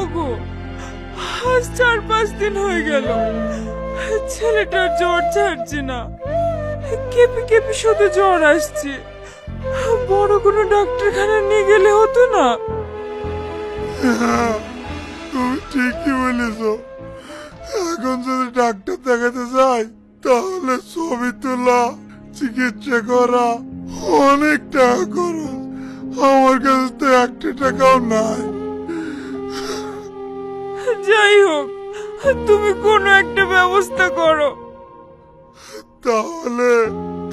ওগো, আজ চার পাঁচ দিন হয়ে গেল। ছেলেটার জ্বর ছাড়ছে না। কেঁপে কেঁপে শুধু জ্বর আসছে। বড় কোনো ডাক্তারখানা নিয়ে গেলে হতো না। তুমি ঠিকই বলেছ। এখন যদি ডাক্তার দেখাতে যাই, তাহলে ছবি তোলা, চিকিৎসা করা, অনেক টাকা খরচ। আমার কাছে তো একটা টাকাও নাই। যাই হোক তুমি কোনো একটা ব্যবস্থা করো। তাহলে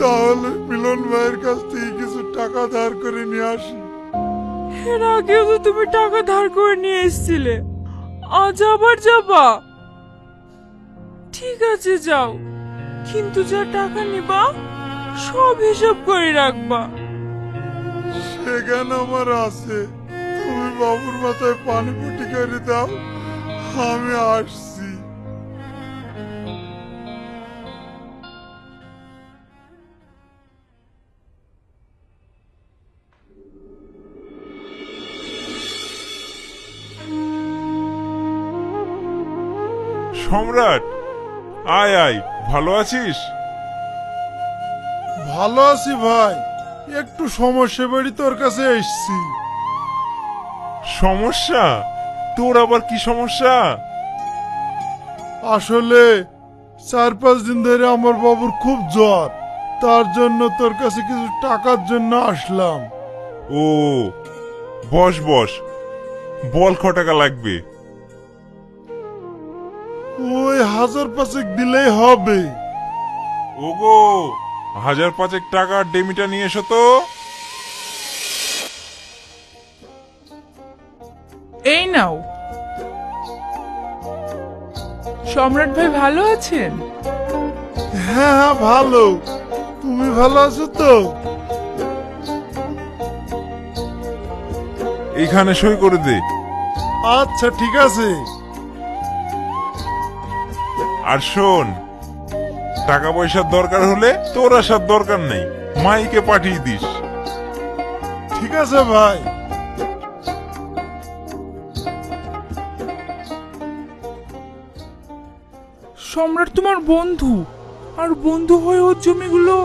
তাহলে মিলন ভাইয়ের কাছ থেকে কিছু টাকা ধার করে নিয়ে আসি। এর আগেও তো তুমি টাকা ধার করে নিয়ে এসেছিলে। আজ আবার যাবা? ঠিক আছে যাও। কিন্তু যা টাকা নিবা সব হিসাব করে রাখবা। সেখানে আমার আছে। তুমি বাবুর মাথায় পানি পুটি করে দাও। আমি আসছি। সম্রাট আয় আয় ভালো আছিস? ভালো আছি ভাই একটু সমস্যা বাড়ি তোর কাছে এসছি। সমস্যা? তোর আবার কি সমস্যা? আসলে চার পাঁচ দিন ধরে আমার বাবুর খুব জ্বর। তার জন্য তোর কাছে কিছু টাকার জন্য আসলাম। ও বস বস বল খ টাকা লাগবে। ওই হাজার পাঁচেক দিলেই হবে। ওগো হাজার পাঁচেক টাকার ডেমিটা নিয়ে এসো তো। এই নাও। সম্রাট ভাই ভালো আছেন? হ্যাঁ হ্যাঁ ভালো। তুমি ভালো আছো তো? এখানে সই করে দে। আচ্ছা ঠিক আছে। আর শোন, টাকা পয়সার দরকার হলে তোর আসার দরকার নেই। মাইকে পাঠিয়ে দিস। ঠিক আছে, ভাই। সম্রাট তোমার বন্ধু। আর বন্ধু হয়ে ওর জমিগুলো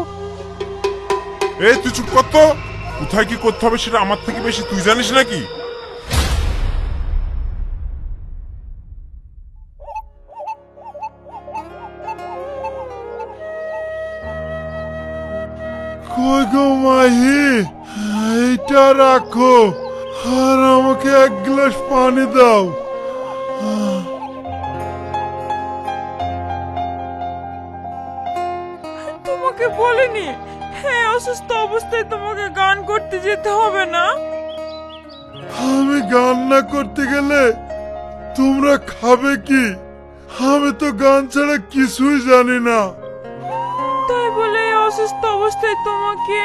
এই তুই চুপ কর তো। কোথায় কি করতে হবে সেটা আমার থেকে বেশি তুই জানিস নাকি? কই গো মাহি? এইটা রাখো। আর আমাকে এক গ্লাস পানি দাও। তোমাকে বলিনি। হ্যাঁ অসুস্থ অবস্থায় তোমাকে গান করতে যেতে হবে না? আমি গান না করতে গেলে তোমরা খাবে কি? আমি তো গান ছাড়া কিছুই জানি না। তাই বলে অসুস্থ অবস্থায় তোমাকে?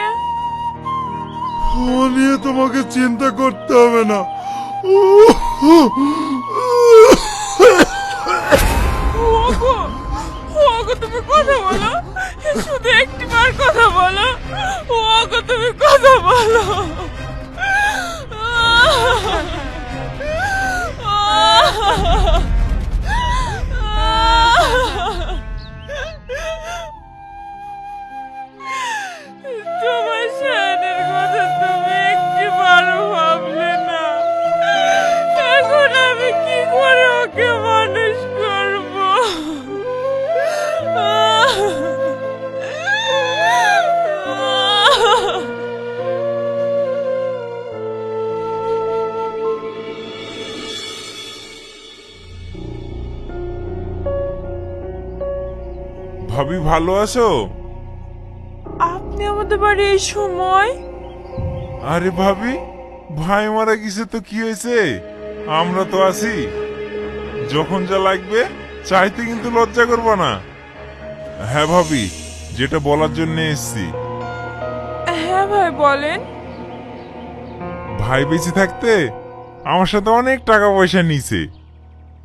ও নিয়ে তোমাকে চিন্তা করতে হবে না। ওগো ওগো তুমি কথা বলো। শুধু একটি বার কথা বলো। ও কথা বলো। ভাবি ভালো আছো? আপনি আমাদের বাড়ি এই সময়? আরে ভাবি ভাই মারা গেছে তো কি হয়েছে? আমরা তো আছি। যখন যা লাগবে চাইতে কিন্তু লজ্জা করব না। হ্যাঁ ভাবি যেটা বলার জন্য এসছি। হ্যাঁ ভাই বলেন। ভাই বেঁচে থাকতে আমার সাথে অনেক টাকা পয়সা নিছে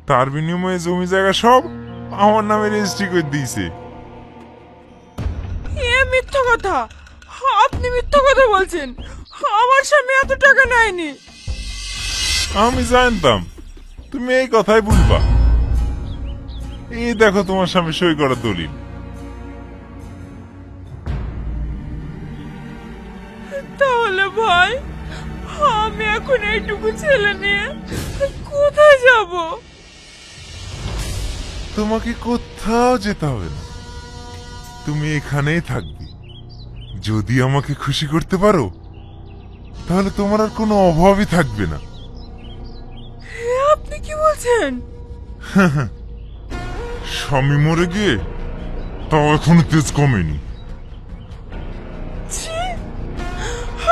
তার বিনিময়ে জমি জায়গা সব আমার নামে রেজিস্ট্রি করে দিয়েছে। মিথ্যা কথা। আপনি মিথ্যা কথা বলছেন। আমার স্বামী এত টাকা নেয়নি। আমি জানতাম। তুমি এই কথাই বুঝবা এই দেখো তোমার স্বামী সই করা দলিল। তাহলে ভাই আমি এখন এইটুকু ছেলে নিয়ে কোথায় যাব? তোমাকে কোথাও যেতে হবে না। তুমি এখানেই থাকবে। যদি আমাকে খুশি করতে পারো তাহলে তোমার আর কোনো অভাবই থাকবে না। আপনি কি বলছেন? স্বামী মরে গিয়ে তাও এখনও তেজ কমেনি।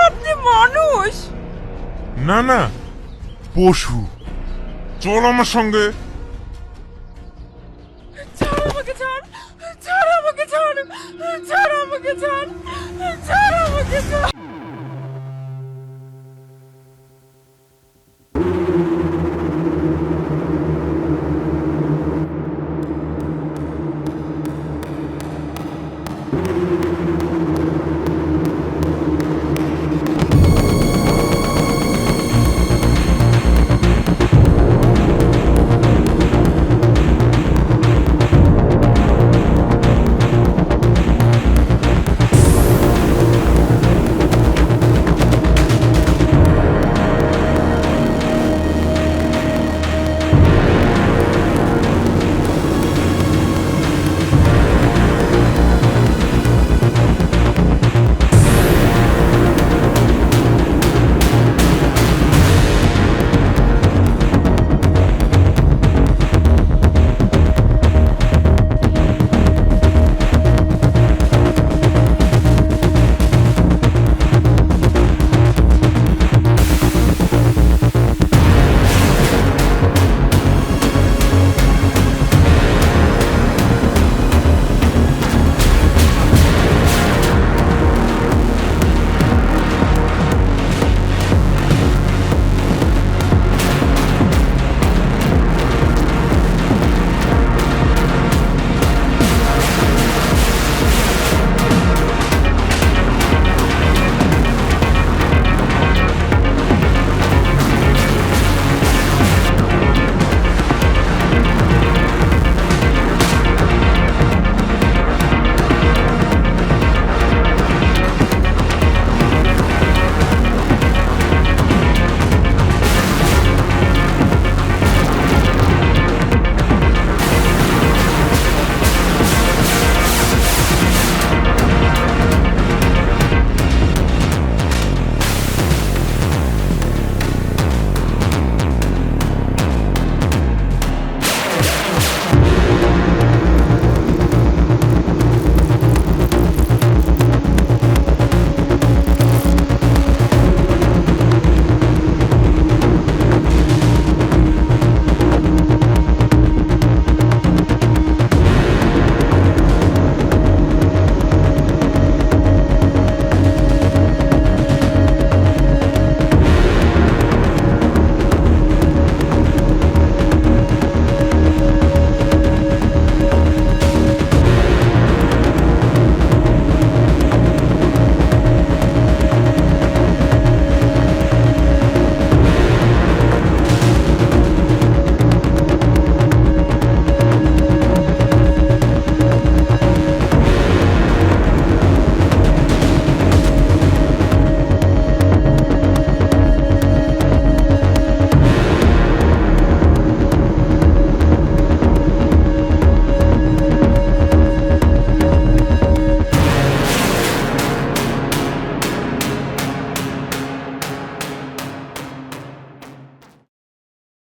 আপনি মানুষ। না না পশু চল আমার সঙ্গে। ছাড় আমাকে ছাড় ছাড় আমাকে ছাড় ছাড় আমাকে ছাড়। 사람 어딨어